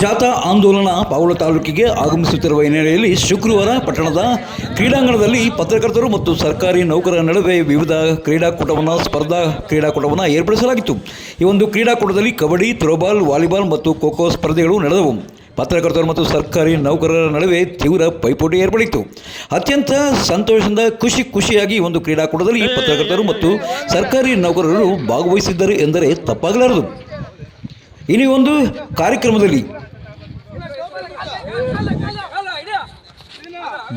ಜಾಥಾ ಆಂದೋಲನ ಪಾವಳ ತಾಲೂಕಿಗೆ ಆಗಮಿಸುತ್ತಿರುವ ಹಿನ್ನೆಲೆಯಲ್ಲಿ ಶುಕ್ರವಾರ ಪಟ್ಟಣದ ಕ್ರೀಡಾಂಗಣದಲ್ಲಿ ಪತ್ರಕರ್ತರು ಮತ್ತು ಸರ್ಕಾರಿ ನೌಕರರ ನಡುವೆ ವಿವಿಧ ಕ್ರೀಡಾಕೂಟವನ್ನು, ಸ್ಪರ್ಧಾ ಕ್ರೀಡಾಕೂಟವನ್ನು ಏರ್ಪಡಿಸಲಾಗಿತ್ತು. ಈ ಒಂದು ಕ್ರೀಡಾಕೂಟದಲ್ಲಿ ಕಬಡ್ಡಿ, ಥ್ರೋಬಾಲ್, ವಾಲಿಬಾಲ್ ಮತ್ತು ಖೋಖೋ ಸ್ಪರ್ಧೆಗಳು ನಡೆದವು. ಪತ್ರಕರ್ತರು ಮತ್ತು ಸರ್ಕಾರಿ ನೌಕರರ ನಡುವೆ ತೀವ್ರ ಪೈಪೋಟಿ ಏರ್ಪಡಿತ್ತು. ಅತ್ಯಂತ ಸಂತೋಷದಿಂದ ಖುಷಿ ಖುಷಿಯಾಗಿ ಒಂದು ಕ್ರೀಡಾಕೂಟದಲ್ಲಿ ಪತ್ರಕರ್ತರು ಮತ್ತು ಸರ್ಕಾರಿ ನೌಕರರು ಭಾಗವಹಿಸಿದ್ದರು ಎಂದರೆ ತಪ್ಪಾಗಲಾರದು. ಇನ್ನು ಒಂದು ಕಾರ್ಯಕ್ರಮದಲ್ಲಿ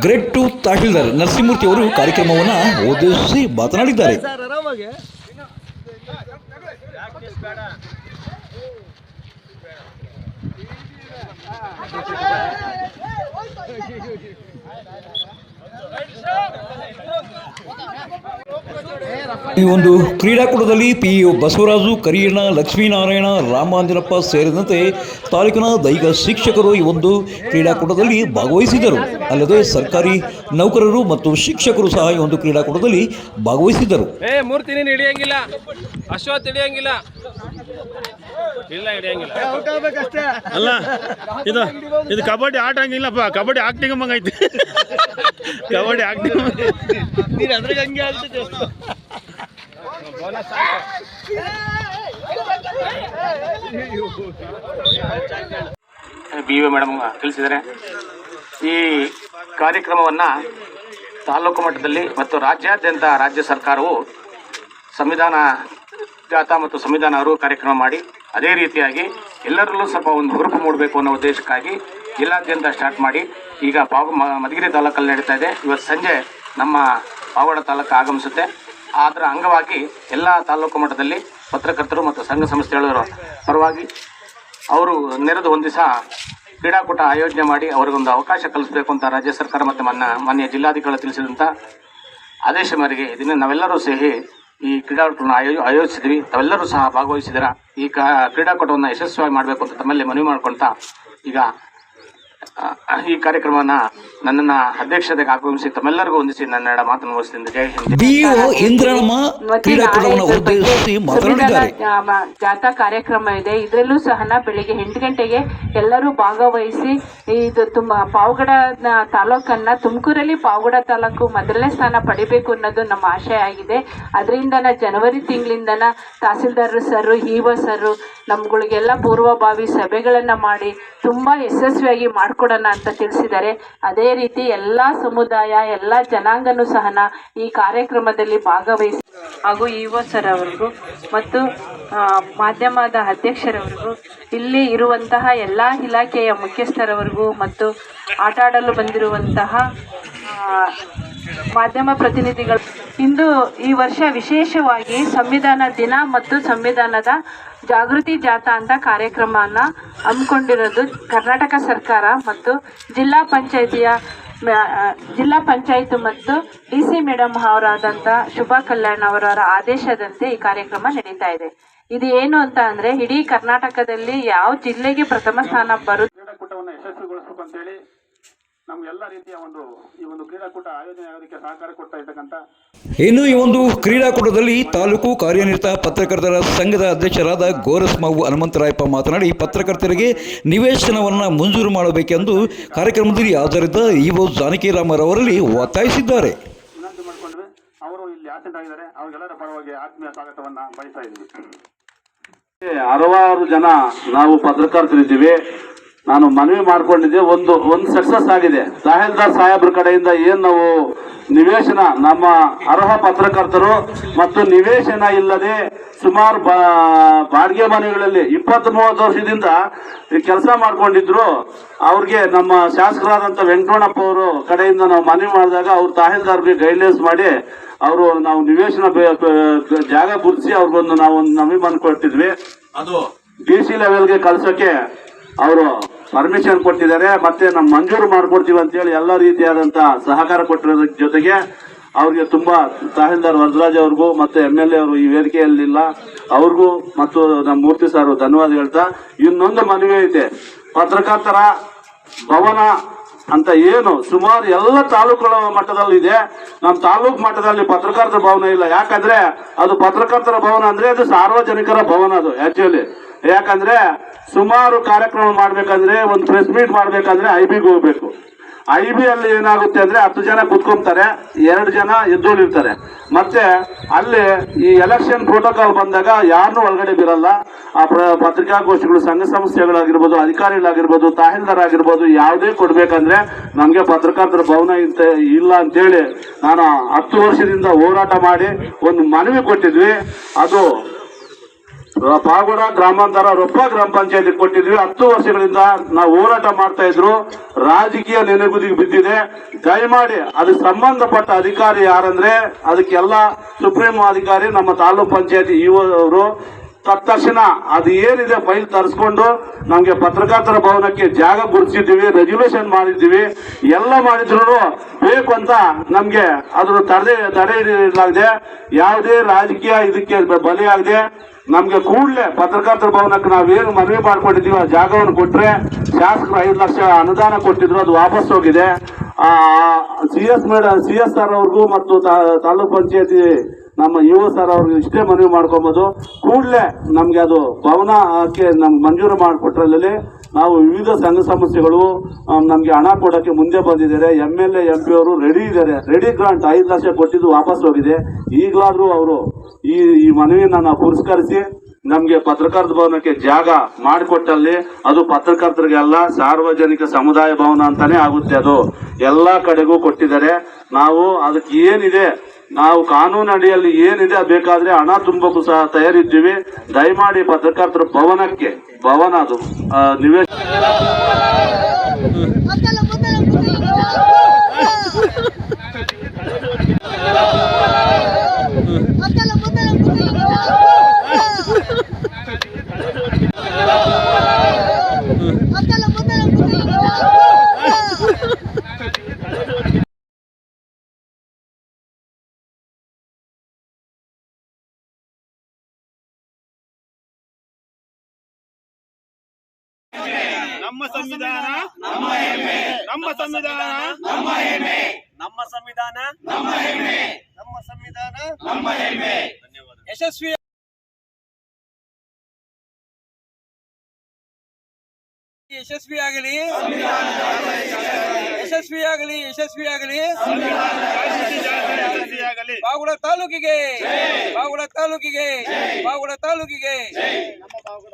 ಗ್ರೇಡ್ ಟು ತಹಶೀಲ್ದಾರ್ ನರಸಿಂಹಮೂರ್ತಿ ಅವರು ಕಾರ್ಯಕ್ರಮವನ್ನು ಉದ್ದೇಶಿಸಿ ಮಾತನಾಡಿದ್ದಾರೆ. ಈ ಒಂದು ಕ್ರೀಡಾಕೂಟದಲ್ಲಿ ಪಿ ಯು ಬಸವರಾಜು ಕರಿಯಣ್ಣ ಲಕ್ಷ್ಮೀನಾರಾಯಣ ರಾಮಾಂಜನಪ್ಪ ಸೇರಿದಂತೆ ತಾಲೂಕಿನ ದೈಹಿಕ ಶಿಕ್ಷಕರು ಈ ಒಂದು ಕ್ರೀಡಾಕೂಟದಲ್ಲಿ ಭಾಗವಹಿಸಿದರು ಅಲ್ಲದೆ ಸರ್ಕಾರಿ ನೌಕರರು ಮತ್ತು ಶಿಕ್ಷಕರು ಸಹ ಈ ಒಂದು ಕ್ರೀಡಾಕೂಟದಲ್ಲಿ ಭಾಗವಹಿಸಿದರು ಏ ಮೂರ್ತಿ ನೀನು ಹಿಡಿಯಂಗಿಲ್ಲ. ಅಶ್ವತ್ ಹಿಡಿಯಂಗಿಲ್ಲ. ಇಲ್ಲ ಹಿಡಿಯಂಗಿಲ್ಲ. ಅಲ್ಲ ಇದು ಇದು ಕಬಡ್ಡಿ ಆಟ ಹಂಗಿಲ್ಲಪ್ಪ. ಕಬಡ್ಡಿ ಆಕ್ಟಿಂಗ್ ಐತಿ ಕಬಡ್ಡಿ ಆಗ್ತೀವಿ ನೀನು ಅದ್ರಾಗ ಹಂಗೆ ಆಗ್ತದೆ ಬಿ ವಿ ಮೇಡಮ್ ತಿಳಿಸಿದರೆ ಈ ಕಾರ್ಯಕ್ರಮವನ್ನು ತಾಲೂಕು ಮಟ್ಟದಲ್ಲಿ ಮತ್ತು ರಾಜ್ಯಾದ್ಯಂತ ರಾಜ್ಯ ಸರ್ಕಾರವು ಸಂವಿಧಾನ ಜಾಥಾ ಮತ್ತು ಸಂವಿಧಾನ ಅರಿವು ಕಾರ್ಯಕ್ರಮ ಮಾಡಿ ಅದೇ ರೀತಿಯಾಗಿ ಎಲ್ಲರಲ್ಲೂ ಸ್ವಲ್ಪ ಒಂದು ಹುರುಪು ಮೂಡಬೇಕು ಅನ್ನೋ ಉದ್ದೇಶಕ್ಕಾಗಿ ಜಿಲ್ಲಾದ್ಯಂತ ಸ್ಟಾರ್ಟ್ ಮಾಡಿ ಈಗ ಪಾವ ಮಧುಗಿರಿ ತಾಲೂಕಲ್ಲಿ ನಡೀತಾ ಇದೆ. ಇವತ್ತು ಸಂಜೆ ನಮ್ಮ ಪಾವಗಡ ತಾಲೂಕು ಆಗಮಿಸುತ್ತೆ. ಅದರ ಅಂಗವಾಗಿ ಎಲ್ಲ ತಾಲೂಕು ಮಟ್ಟದಲ್ಲಿ ಪತ್ರಕರ್ತರು ಮತ್ತು ಸಂಘ ಸಂಸ್ಥೆಗಳ ಪರವಾಗಿ ಅವರು ನೆರೆದು ಒಂದು ದಿವಸ ಕ್ರೀಡಾಕೂಟ ಆಯೋಜನೆ ಮಾಡಿ ಅವರಿಗೊಂದು ಅವಕಾಶ ಕಲ್ಪಿಸಬೇಕು ಅಂತ ರಾಜ್ಯ ಸರ್ಕಾರ ಮತ್ತು ಮನ್ನ, ಮಾನ್ಯ ಜಿಲ್ಲಾಧಿಕಾರಿ ತಿಳಿಸಿದಂಥ ಆದೇಶ ಮೇರೆಗೆ ಇದನ್ನು ನಾವೆಲ್ಲರೂ ಸೇರಿ ಈ ಕ್ರೀಡಾಕೂಟವನ್ನು ಆಯೋ, ಆಯೋಜಿಸಿದ್ವಿ. ತಾವೆಲ್ಲರೂ ಸಹ ಭಾಗವಹಿಸಿದಿರ ಈ ಕ್ರೀಡಾಕೂಟವನ್ನು ಯಶಸ್ವಿಯಾಗಿ ಮಾಡಬೇಕು ಅಂತ ತಮ್ಮಲ್ಲಿ ಮನವಿ ಮಾಡ್ಕೊಳ್ತಾ ಈಗ ಈ ಕಾರ್ಯಕ್ರಮವನ್ನ ನನ್ನನ್ನ ಅಧ್ಯಕ್ಷತೆಗೆ ಆಗಮಿಸಿ ತಮ್ಮೆಲ್ಲರಿಗೂ ಹೊಂದಿಸಿ ನನ್ನ ಮಾತನ್ನು ಮುಗಿಸ್ತೀನಿ ಜೈ ಹಿಂದ್. ಜಾಥಾ ಕಾರ್ಯಕ್ರಮ ಇದೆ. ಇದರಲ್ಲೂ ಸಹ ಬೆಳಿಗ್ಗೆ ಎಂಟು ಗಂಟೆಗೆ ಎಲ್ಲರೂ ಭಾಗವಹಿಸಿ ಇದು ತುಂಬ ಪಾವಗಡ ತಾಲೂಕನ್ನ ತುಮಕೂರಲ್ಲಿ ಪಾವಗಡ ತಾಲೂಕು ಮೊದಲನೇ ಸ್ಥಾನ ಪಡಿಬೇಕು ಅನ್ನೋದು ನಮ್ಮ ಆಶಯ ಆಗಿದೆ. ಅದರಿಂದ ಜನವರಿ ತಿಂಗಳಿಂದನ ತಹಸೀಲ್ದಾರ್ ಸರ್ ಇಒ ಸರ್ ನಮ್ಗಳಿಗೆಲ್ಲ ಪೂರ್ವಭಾವಿ ಸಭೆಗಳನ್ನ ಮಾಡಿ ತುಂಬಾ ಯಶಸ್ವಿಯಾಗಿ ಮಾಡಿಕೊಡೋಣ ಅಂತ ತಿಳಿಸಿದ್ದಾರೆ. ಅದೇ ರೀತಿ ಎಲ್ಲ ಸಮುದಾಯ, ಎಲ್ಲ ಜನಾಂಗನೂ ಸಹ ಈ ಕಾರ್ಯಕ್ರಮದಲ್ಲಿ ಭಾಗವಹಿಸಿ ಹಾಗೂ ಇಒ ಸರ್ ಅವರಿಗೂ ಮತ್ತು ಮಾಧ್ಯಮದ ಅಧ್ಯಕ್ಷರವರಿಗೂ ಇಲ್ಲಿ ಇರುವಂತಹ ಎಲ್ಲ ಇಲಾಖೆಯ ಮುಖ್ಯಸ್ಥರವರಿಗೂ ಮತ್ತು ಆಟ ಆಡಲು ಬಂದಿರುವಂತಹ ಮಾಧ್ಯಮ ಪ್ರತಿನಿಧಿಗಳು. ಇಂದು ಈ ವರ್ಷ ವಿಶೇಷವಾಗಿ ಸಂವಿಧಾನ ದಿನ ಮತ್ತು ಸಂವಿಧಾನದ ಜಾಗೃತಿ ಜಾಥಾ ಅಂತ ಕಾರ್ಯಕ್ರಮನ ಹಮ್ಮಿಕೊಂಡಿರೋದು ಕರ್ನಾಟಕ ಸರ್ಕಾರ ಮತ್ತು ಜಿಲ್ಲಾ ಪಂಚಾಯಿತಿಯ ಜಿಲ್ಲಾ ಪಂಚಾಯತ್ ಮತ್ತು ಡಿ ಸಿ ಮೇಡಮ್ ಅವರಾದಂಥ ಶುಭಾ ಕಲ್ಯಾಣ್ ಅವರವರ ಆದೇಶದಂತೆ ಈ ಕಾರ್ಯಕ್ರಮ ನಡೀತಾ ಇದೆ. ಇದು ಏನು ಅಂತ ಅಂದ್ರೆ ಇಡೀ ಕರ್ನಾಟಕದಲ್ಲಿ ಯಾವ ಜಿಲ್ಲೆಗೆ ಪ್ರಥಮ ಸ್ಥಾನ ಬರುತ್ತೆ ನಮ್ಗೆಲ್ಲ ರೀತಿಯ ಒಂದು ಈ ಒಂದು ಕ್ರೀಡಾಕೂಟ ಆಯೋಜನೆ ಆಗೋದಕ್ಕೆ ಸಹಕಾರ ಕೊಡ್ತಾ ಇರ್ತಕ್ಕಂಥ ಇನ್ನು ಈ ಒಂದು ಕ್ರೀಡಾಕೂಟದಲ್ಲಿ ತಾಲೂಕು ಕಾರ್ಯನಿರತ ಪತ್ರಕರ್ತರ ಸಂಘದ ಅಧ್ಯಕ್ಷರಾದ ಗೋರಸ್ಮಾವು ಹನುಮಂತರಾಯಪ್ಪ ಮಾತನಾಡಿ ಪತ್ರಕರ್ತರಿಗೆ ನಿವೇಶನವನ್ನು ಮಂಜೂರು ಮಾಡಬೇಕೆಂದು ಕಾರ್ಯಕ್ರಮದಲ್ಲಿ ಹಾಜರಿದ್ದ ಇಒ ಜಾನಕಿರಾಮರವರಲ್ಲಿ ಒತ್ತಾಯಿಸಿದ್ದಾರೆ. ವಿನಂತಿ ಮಾಡ್ಕೊಂಡ್ವಿ. ಅವರು ಇಲ್ಲಿ ಆಸೆಂಟ್ ಆಗಿದ್ದಾರೆ. ಅವ್ರಿಗೆಲ್ಲರ ಪರವಾಗಿ ಆತ್ಮೀಯ ಸ್ವಾಗತವನ್ನ ಬಯಸ್ತಾ ಇದ್ದೀವಿ. ಹಲವಾರು ಜನ ನಾವು ಪತ್ರಕರ್ತರಿದ್ದೀವಿ. ನಾನು ಮನವಿ ಮಾಡಿಕೊಂಡಿದ್ದೆ ಒಂದು ಒಂದು ಸಕ್ಸಸ್ ಆಗಿದೆ. ತಹಲ್ದಾರ್ ಸಾಹೇಬ್ರ ಕಡೆಯಿಂದ ಏನು ನಾವು ನಿವೇಶನ ನಮ್ಮ ಅರ್ಹ ಪತ್ರಕರ್ತರು ಮತ್ತು ನಿವೇಶನ ಇಲ್ಲದೆ ಸುಮಾರು ಬಾಡಿಗೆ ಮನೆಗಳಲ್ಲಿ ಇಪ್ಪತ್ತು ಮೂವತ್ತು ವರ್ಷದಿಂದ ಕೆಲಸ ಮಾಡ್ಕೊಂಡಿದ್ರು. ಅವ್ರಿಗೆ ನಮ್ಮ ಶಾಸಕರಾದಂಥ ವೆಂಕಟಣ್ಣಪ್ಪ ಅವರು ಕಡೆಯಿಂದ ನಾವು ಮನವಿ ಮಾಡಿದಾಗ ಅವ್ರು ತಹಲ್ದಾರ್ಗೆ ಗೈಡ್ಲೈನ್ಸ್ ಮಾಡಿ ಅವರು ನಾವು ನಿವೇಶನ ಜಾಗ ಗುರುತಿಸಿ ಅವ್ರಿಗೊಂದು ನಾವು ಒಂದು ನಮಿ ಬಂದು ಕೊಟ್ಟಿದ್ವಿ ಅದು ಡಿ ಸಿ ಲೆವೆಲ್ಗೆ ಕಳ್ಸೋಕೆ ಅವರು ಪರ್ಮಿಷನ್ ಕೊಟ್ಟಿದ್ದಾರೆ, ಮತ್ತೆ ನಮ್ಮ ಮಂಜೂರು ಮಾಡ್ಕೊಡ್ತೀವಿ ಅಂತೇಳಿ ಎಲ್ಲ ರೀತಿಯಾದಂತ ಸಹಕಾರ ಕೊಟ್ಟಿರೋದ್ರ ಜೊತೆಗೆ ಅವ್ರಿಗೆ ತುಂಬಾ ತಹಸೀಲ್ದಾರ್ ವರದರಾಜ್ ಅವ್ರಿಗೂ ಮತ್ತೆ ಎಂ ಎಲ್ ಎ ಅವರು ಈ ವೇದಿಕೆಯಲ್ಲಿಲ್ಲ, ಅವ್ರಿಗೂ ಮತ್ತು ನಮ್ಮ ಮೂರ್ತಿ ಸರ್ ಧನ್ಯವಾದ ಹೇಳ್ತಾ, ಇನ್ನೊಂದು ಮನವಿ ಐತೆ. ಪತ್ರಕರ್ತರ ಭವನ ಅಂತ ಏನು, ಸುಮಾರು ಎಲ್ಲ ತಾಲೂಕುಗಳ ಮಟ್ಟದಲ್ಲಿ ಇದೆ ನಮ್ಮ ತಾಲೂಕು ಮಟ್ಟದಲ್ಲಿ ಪತ್ರಕರ್ತರ ಭವನ ಇಲ್ಲ. ಯಾಕಂದ್ರೆ ಅದು ಪತ್ರಕರ್ತರ ಭವನ ಅಂದ್ರೆ ಅದು ಸಾರ್ವಜನಿಕರ ಭವನ ಅದು ಆಕ್ಚುಲಿ ಯಾಕಂದ್ರೆ ಸುಮಾರು ಕಾರ್ಯಕ್ರಮ ಮಾಡಬೇಕಂದ್ರೆ, ಒಂದು ಪ್ರೆಸ್ ಮೀಟ್ ಮಾಡಬೇಕಂದ್ರೆ ಐ ಬಿಗೆ ಹೋಗ್ಬೇಕು. ಐ ಬಿ ಅಲ್ಲಿ ಏನಾಗುತ್ತೆ ಅಂದ್ರೆ ಹತ್ತು ಜನ ಕುತ್ಕೊಂತಾರೆ, ಎರಡು ಜನ ಎದ್ದೋಳಿರ್ತಾರೆ. ಮತ್ತೆ ಅಲ್ಲಿ ಈ ಎಲೆಕ್ಷನ್ ಪ್ರೋಟೋಕಾಲ್ ಬಂದಾಗ ಯಾರನ್ನೂ ಒಳಗಡೆ ಬಿರಲ್ಲ ಆ ಪತ್ರಿಕಾಗೋಷ್ಠಿಗಳು, ಸಂಘ ಸಂಸ್ಥೆಗಳಾಗಿರ್ಬೋದು, ಅಧಿಕಾರಿಗಳಾಗಿರ್ಬೋದು ತಹಸೀಲ್ದಾರ್ ಆಗಿರ್ಬೋದು ಯಾವುದೇ ಕೊಡ್ಬೇಕಂದ್ರೆ ನಮಗೆ ಪತ್ರಕರ್ತರ ಭವನ ಇಂತ ಇಲ್ಲ ಅಂತೇಳಿ ನಾನು ಹತ್ತು ವರ್ಷದಿಂದ ಹೋರಾಟ ಮಾಡಿ ಒಂದು ಮನವಿ ಕೊಟ್ಟಿದ್ವಿ. ಅದು ಪಾಗೋಡ ಗ್ರಾಮಾಂತರ ರೊಪ್ಪ ಗ್ರಾಮ ಪಂಚಾಯತಿ ಕೊಟ್ಟಿದ್ವಿ. ಹತ್ತು ವರ್ಷಗಳಿಂದ ನಾವು ಹೋರಾಟ ಮಾಡ್ತಾ ಇದ್ರು. ರಾಜಕೀಯ ನೆನೆಗುದಿಗೆ ಬಿದ್ದಿದೆ. ದಯಮಾಡಿ ಅದಕ್ಕೆ ಸಂಬಂಧಪಟ್ಟ ಅಧಿಕಾರಿ ಯಾರಂದ್ರೆ ಅದಕ್ಕೆಲ್ಲ ಸುಪ್ರೀಂ ಅಧಿಕಾರಿ ನಮ್ಮ ತಾಲೂಕ್ ಪಂಚಾಯತಿ ಅವರು. ತಕ್ಷಣ ಅದು ಏನಿದೆ ಫೈಲ್ ತರಿಸ್ಕೊಂಡು ನಮಗೆ ಪತ್ರಕರ್ತರ ಭವನಕ್ಕೆ ಜಾಗ ಗುರುತಿಸಿದ್ದೀವಿ ರೆಸಲ್ಯೂಷನ್ ಮಾಡಿದ್ದೀವಿ. ಎಲ್ಲ ಮಾಡಿದ್ರು ಬೇಕು ಅಂತ ನಮಗೆ ಅದನ್ನು ತಡೆ ತಡೆ ಹಿಡಿಯಲಾಗಿದೆ ಯಾವುದೇ ರಾಜಕೀಯ ಇದಕ್ಕೆ ಬಲಿಯಾಗದೆ ನಮ್ಗೆ ಕೂಡಲೇ ಪತ್ರಕರ್ತರ ಭವನಕ್ಕೆ ನಾವೇನು ಮನವಿ ಮಾಡಿಕೊಂಡಿದ್ದೀವಿ ಆ ಜಾಗವನ್ನು ಕೊಟ್ರೆ ಶಾಸಕರು ಐದು ಲಕ್ಷ ಅನುದಾನ ಕೊಟ್ಟಿದ್ರು, ಅದು ವಾಪಸ್ ಹೋಗಿದೆ. C S madam, C S R ಅವ್ರಿಗೂ ಮತ್ತು ತಾಲೂಕ್ ಪಂಚಾಯತಿ ನಮ್ಮ ಯುವ ಸರ್ ಅವ್ರಿಗೆ ಇಷ್ಟೇ ಮನವಿ ಮಾಡ್ಕೊಬೋದು. ಕೂಡಲೇ ನಮಗೆ ಅದು ಭವನಕ್ಕೆ ನಮ್ಗೆ ಮಂಜೂರು ಮಾಡಿಕೊಟ್ರಲ್ಲಿ ನಾವು ವಿವಿಧ ಸಂಘ ನಮಗೆ ನಮ್ಗೆ ಹಣ ಕೊಡೋಕ್ಕೆ ಮುಂದೆ ಬಂದಿದ್ದಾರೆ. M L A, M P ಅವರು ರೆಡಿ ಇದ್ದಾರೆ. ರೆಡಿ ಗ್ರಾಂಟ್ ಐದು ಲಕ್ಷ ಕೊಟ್ಟಿದ್ದು ವಾಪಸ್ ಹೋಗಿದೆ. ಈಗಲಾದರೂ ಅವರು ಈ ಈ ಮನವಿಯನ್ನ ನಾವು ಪುರಸ್ಕರಿಸಿ ನಮಗೆ ಪತ್ರಕರ್ತ ಭವನಕ್ಕೆ ಜಾಗ ಮಾಡಿಕೊಟ್ಟಲ್ಲಿ ಅದು ಪತ್ರಕರ್ತರಿಗೆಲ್ಲ ಸಾರ್ವಜನಿಕ ಸಮುದಾಯ ಭವನ ಅಂತಾನೆ ಆಗುತ್ತೆ ಅದು. ಎಲ್ಲಾ ಕಡೆಗೂ ಕೊಟ್ಟಿದ್ದಾರೆ. ನಾವು ಅದಕ್ಕೆ ಏನಿದೆ, ನಾವು ಕಾನೂನು ಅಡಿಯಲ್ಲಿ ಏನಿದೆ ಬೇಕಾದ್ರೆ ಹಣ ತುಂಬಕ್ಕೂ ಸಹ ತಯಾರಿದ್ದೀವಿ. ದಯಮಾಡಿ ಪತ್ರಕರ್ತರ ಭವನಕ್ಕೆ, ಭವನ ಅದು ನಿವೇಶ ನಮ್ಮ ಸಂವಿಧಾನ, ನಮ್ಮ ಹೆಮ್ಮೆ. ನಮ್ಮ ಸಂವಿಧಾನ, ನಮ್ಮ ಹೆಮ್ಮೆ. ನಮ್ಮ ಸಂವಿಧಾನ, ನಮ್ಮ ಹೆಮ್ಮೆ. ನಮ್ಮ ಸಂವಿಧಾನ, ನಮ್ಮ ಹೆಮ್ಮೆ. ಯಶಸ್ವಿ ಯಶಸ್ವಿಯಾಗಲಿ. ಯಶಸ್ವಿಯಾಗಲಿ ಯಶಸ್ವಿಯಾಗಲಿ. ಬಾಗುಡ ತಾಲೂಕಿಗೆ. ಬಾಗುಡ ತಾಲೂಕಿಗೆ. ಬಾಗುಡ ತಾಲೂಕಿಗೆ. ನಮ್ಮ ಬಾಗುಡ